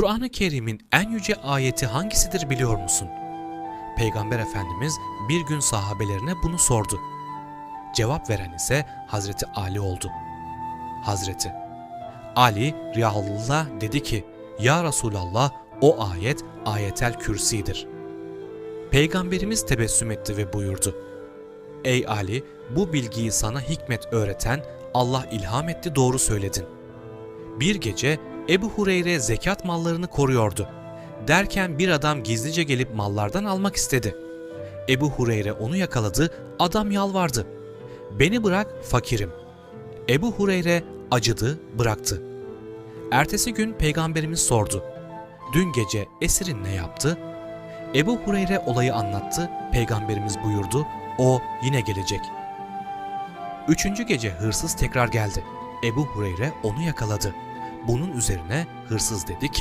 Kur'an-ı Kerim'in en yüce ayeti hangisidir biliyor musun? Peygamber Efendimiz bir gün sahabelerine bunu sordu. Cevap veren ise Hazreti Ali oldu. Hazreti Ali Riyahullah dedi ki, Ya Resulallah o ayet ayetel kürsidir. Peygamberimiz tebessüm etti ve buyurdu. Ey Ali, bu bilgiyi sana hikmet öğreten Allah ilham etti doğru söyledin. Bir gece Ebu Hureyre zekat mallarını koruyordu. Derken bir adam gizlice gelip mallardan almak istedi. Ebu Hureyre onu yakaladı, adam yalvardı. Beni bırak, fakirim. Ebu Hureyre acıdı, bıraktı. Ertesi gün peygamberimiz sordu. Dün gece esirin ne yaptı? Ebu Hureyre olayı anlattı, peygamberimiz buyurdu, o yine gelecek. Üçüncü gece hırsız tekrar geldi. Ebu Hureyre onu yakaladı. Bunun üzerine hırsız dedi ki,